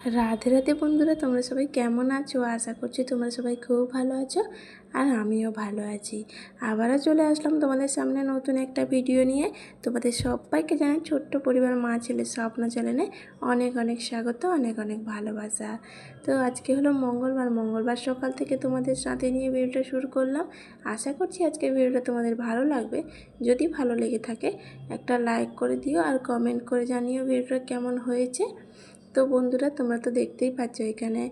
রাধে রাধে বন্ধুরা, তোমরা সবাই কেমন আছো? আশা করছি তোমরা সবাই খুব ভালো আছো আর আমিও ভালো আছি। আবারও চলে আসলাম তোমাদের সামনে নতুন একটা ভিডিও নিয়ে। তোমাদের সবাইকে জানাই ছোট্ট পরিবার মা ছেলে স্বপ্ন চ্যানেলে অনেক অনেক স্বাগত, অনেক অনেক ভালোবাসা। তো আজকে হলো মঙ্গলবার মঙ্গলবার সকাল থেকে তোমাদের সাথে নিয়ে ভিডিওটা শুরু করলাম। আশা করছি আজকে ভিডিওটা তোমাদের ভালো লাগবে। যদি ভালো লেগে থাকে, একটা লাইক করে দিও আর কমেন্ট করে জানিও ভিডিওটা কেমন হয়েছে। তো বন্ধুরা, তোমরা তো দেখতেই পাচ্ছ এখানে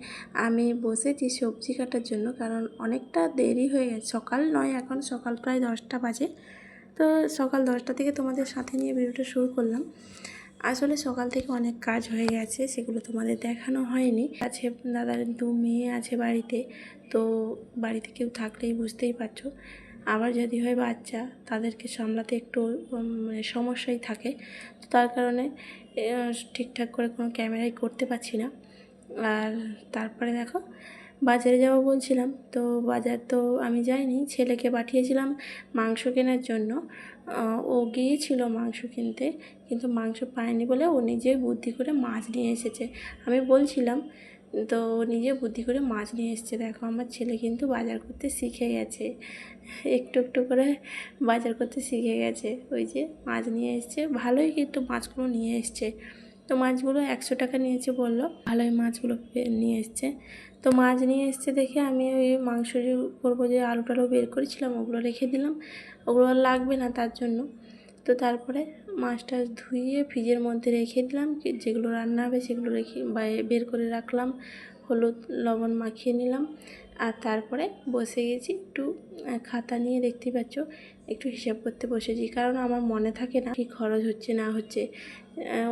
আমি বসেছি সবজি কাটার জন্য, কারণ অনেকটা দেরি হয়ে গেছে। সকাল নয়, এখন সকাল প্রায় দশটা বাজে। তো সকাল দশটা থেকে তোমাদের সাথে নিয়ে ভিডিওটা শুরু করলাম। আসলে সকাল থেকে অনেক কাজ হয়ে গেছে, সেগুলো তোমাদের দেখানো হয়নি। আছে দাদার দু মেয়ে আছে বাড়িতে, তো বাড়িতে কেউ থাকলেই বুঝতেই পারছ। আবার যদি হয় বাচ্চা, তাদেরকে সামলাতে একটু মানে সমস্যাই থাকে। তো তার কারণে ঠিকঠাক করে কোনো ক্যামেরাই করতে পারছি না। আর তারপরে দেখো, বাজারে যাব বলছিলাম। তো বাজার তো আমি যাইনি, ছেলেকে পাঠিয়েছিলাম মাংস কেনার জন্য। ও গিয়েছিল মাংস কিনতে, কিন্তু মাংস পায়নি বলে ও নিজে বুদ্ধি করে মাছ নিয়ে এসেছে। আমি বলছিলাম তো নিজে বুদ্ধি করে মাছ নিয়ে এসেছে। দেখো, আমার ছেলে কিন্তু বাজার করতে শিখে গেছে। একটু একটু করে বাজার করতে শিখে গেছে। ওই যে মাছ নিয়ে এসছে। ভালোই কিন্তু মাছগুলো নিয়ে এসছে। তো মাছগুলো একশো টাকা নিয়েছে বলল। ভালোই মাছগুলো নিয়ে এসছে। তো মাছ নিয়ে এসছে দেখে আমি ওই মাংস করব যে আলু টালু বের করেছিলাম, ওগুলো রেখে দিলাম। ওগুলো লাগবে না তার জন্য। তো তারপরে মাছটা ধুয়ে ফ্রিজের মধ্যে রেখে দিলাম যেগুলো রান্না হবে সেগুলো রেখে বের করে রাখলাম, হলুদ, লবণ মাখিয়ে নিলাম। আর তারপরে বসে গেছি, একটু খাতা নিয়ে দেখতেই পাচ্ছ, একটু হিসাব করতে বসেছি, কারণ আমার মনে থাকে না কি খরচ হচ্ছে না হচ্ছে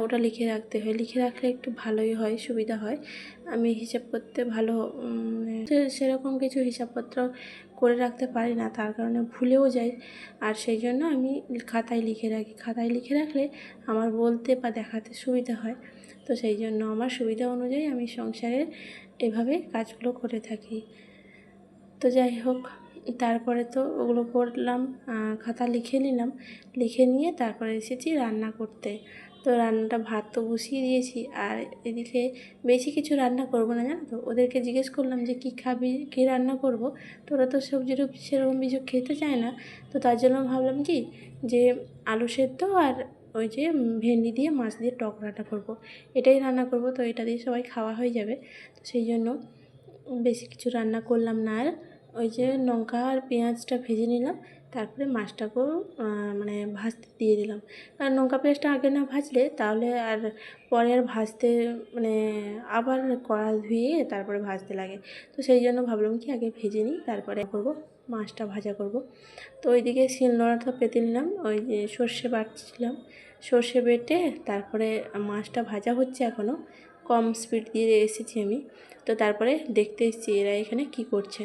ওটা লিখে রাখতে হয়। লিখে রাখলে একটু ভালোই হয়, সুবিধা হয়। আমি হিসাব করতে ভালো সেরকম কিছু হিসাবপত্র করে রাখতে পারি না, তার কারণে ভুলেও যাই। আর সেই জন্য আমি খাতায় লিখে রাখি। খাতায় লিখে রাখলে আমার বলতে বা দেখাতে সুবিধা হয়। তো সেই জন্য আমার সুবিধা অনুযায়ী আমি সংসারে এভাবে কাজগুলো করে থাকি। তো যাই হোক, তারপরে তো ওগুলো করলাম খাতা লিখে নিলাম। লিখে নিয়ে তারপরে এসেছি রান্না করতে। তো রান্নাটা ভাত তো বসিয়ে দিয়েছি। আর এদিকে বেশি কিছু রান্না করব না, জানো তো? ওদেরকে জিজ্ঞেস করলাম যে, কী খাবি? কী রান্না করব? তো ওরা তো সবজি টবজি সেরকম কিছু খেতে চায় না। তো তার জন্য ভাবলাম কি, যে আলু সেদ্ধ আর ওই যে ভেন্ডি দিয়ে মাছ দিয়ে টক রান্না করব। এটাই রান্না করব। তো এটা দিয়ে সবাই খাওয়া হয়ে যাবে। তো সেই জন্য বেশি কিছু রান্না করলাম না। আর ওই যে লঙ্কা আর পেঁয়াজটা ভেজে নিলাম। তারপরে মাছটাকেও মানে ভাজতে দিয়ে দিলাম। আর লঙ্কা পেঁয়াজটা আগে না ভাজলে তাহলে আর পরে আর ভাজতে মানে আবার কড়া ধুয়ে তারপরে ভাজতে লাগে। তো সেই জন্য ভাবলাম কি আগে ভেজে নিই, তারপরে করব, মাছটা ভাজা করব। তো ওইদিকে শিলনোড়াটা পেতে নিলাম, ওই সর্ষে বাটছিলাম। সর্ষে বেটে তারপরে মাছটা ভাজা হচ্ছে এখনও কম স্পিড দিয়ে এসেছি আমি। তো তারপরে দেখতে এসেছি এরা এখানে কি করছে।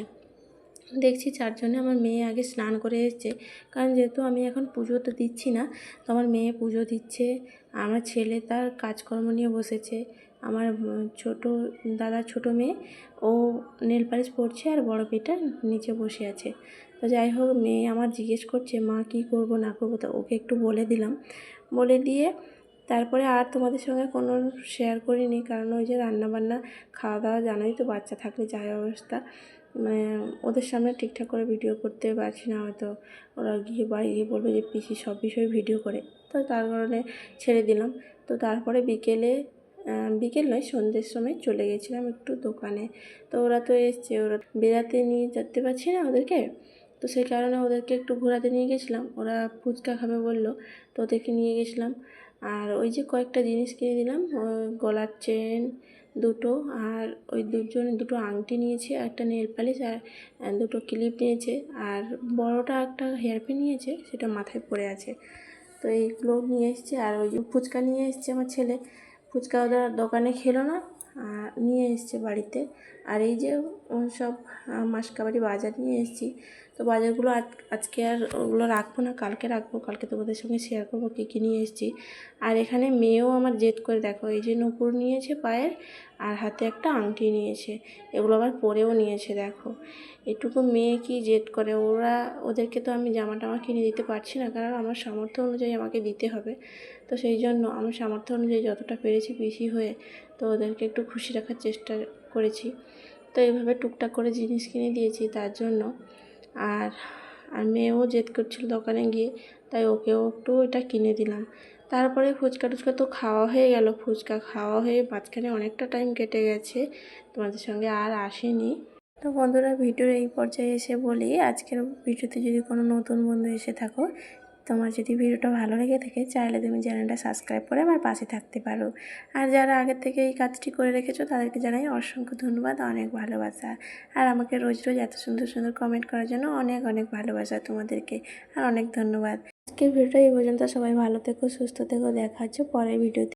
দেখছি চারজনে আমার মেয়ে আগে স্নান করে এসছে। কারণ যেহেতু আমি এখন পুজো তো দিচ্ছি না, তো আমার মেয়ে পুজো দিচ্ছে, আমার ছেলে তার কাজকর্ম নিয়ে বসেছে, আমার ছোট দাদা ছোট মেয়ে, ও নেল পালিশ পরছে আর বড় মেয়েটা নিচে বসে আছে। তো যাই হোক, মেয়ে আমার জিজ্ঞেস করছে, মা, কী করব, না করব? তো ওকে একটু বলে দিলাম। বলে দিয়ে তারপরে আর তোমাদের সঙ্গে কোনো শেয়ার করিনি, কারণ ওই যে রান্নাবান্না খাওয়া দাওয়া জানোই তো, বাচ্চা থাকলে যায় অবস্থা। মানে ওদের সামনে ঠিকঠাক করে ভিডিও করতে পারছি না, হয়তো ওরা গিয়ে বাড়ি গিয়ে বলবে যে পিসি সব বিষয়ে ভিডিও করে। তো তার কারণে ছেড়ে দিলাম। তো তারপরে বিকেলে বিকেল নয়, সন্ধ্যের সময় চলে গেছিলাম একটু দোকানে। তো ওরা তো এসছে, ওরা বেড়াতে নিয়ে যেতে পারছি না ওদেরকে। তো সেই কারণে ওদেরকে একটু ঘোরাতে নিয়ে গেছিলাম। ওরা ফুচকা খাবে বলল, তো ওদেরকে নিয়ে গেছিলাম। আর ওই যে কয়েকটা জিনিস কিনে দিলাম গলার চেন দুটো আর ওই দুজন, দুটো আংটি নিয়েছে, একটা নেল পালিশ আর দুটো ক্লিপ নিয়েছে। আর বড়টা একটা হেয়ার পিন নিয়েছে, সেটা মাথায় পড়ে আছে। তো এইগুলো নিয়ে এসছে, আর ওই ফুচকা নিয়ে এসছে আমার ছেলে। ফুচকা ওদের দোকানে খেলো না নিয়ে এসছে বাড়িতে। আর এই যে সব মাসকাবাড়ি বাজার নিয়ে এসেছি। তো বাজারগুলো আজ- আজকে আর ওগুলো রাখব না, কালকে রাখব। কালকে তোমাদের সঙ্গে শেয়ার করব কী কী নিয়ে এসেছি। আর এখানে মেয়েও আমার জেদ করে, দেখো, এই যে নুপুর নিয়েছে পায়ের আর হাতে একটা আংটি নিয়েছে। এগুলো আবার পরেও নিয়েছে, দেখো। এটুকু মেয়ে কি জেদ করে? ওরা, ওদেরকে তো আমি জামা টামা কিনে দিতে পারছি না, কারণ আমার সামর্থ্য অনুযায়ী আমাকে দিতে হবে। তো সেই জন্য আমার সামর্থ্য অনুযায়ী যতটা পেরেছি বেশি হয়ে, তো ওদেরকে একটু খুশি রাখার চেষ্টা করেছি। তো এইভাবে টুকটাক করে জিনিস কিনে দিয়েছি তার জন্য। আর আর মেয়েও জেদ করছিল দোকানে গিয়ে, তাই ওকেও একটু এটা কিনে দিলাম। তারপরে ফুচকা টুচকা তো খাওয়া হয়ে গেল। ফুচকা খাওয়া হয়ে মাঝখানে অনেকটা টাইম কেটে গেছে, তোমাদের সঙ্গে আর আসেনি। তো বন্ধুরা, ভিডিওর এই পর্যায়ে এসে বলি, আজকের ভিডিওতে যদি কোনো নতুন বন্ধু এসে থাকো, তোমার যদি ভিডিওটা ভালো লেগে থাকে, চাইলে তুমি চ্যানেলটা সাবস্ক্রাইব করে আমার পাশে থাকতে পারো। আর যারা আগের থেকে এই কাজটি করে রেখেছো, তাদেরকে জানাই অসংখ্য ধন্যবাদ, অনেক ভালোবাসা। আর আমাকে রোজ রোজ এত সুন্দর সুন্দর কমেন্ট করার জন্য অনেক অনেক ভালোবাসা তোমাদেরকে, আর অনেক ধন্যবাদ। আজকের ভিডিওটা এই পর্যন্ত। সবাই ভালো থেকো সুস্থ থেকো। দেখা হচ্ছে পরের ভিডিওতে।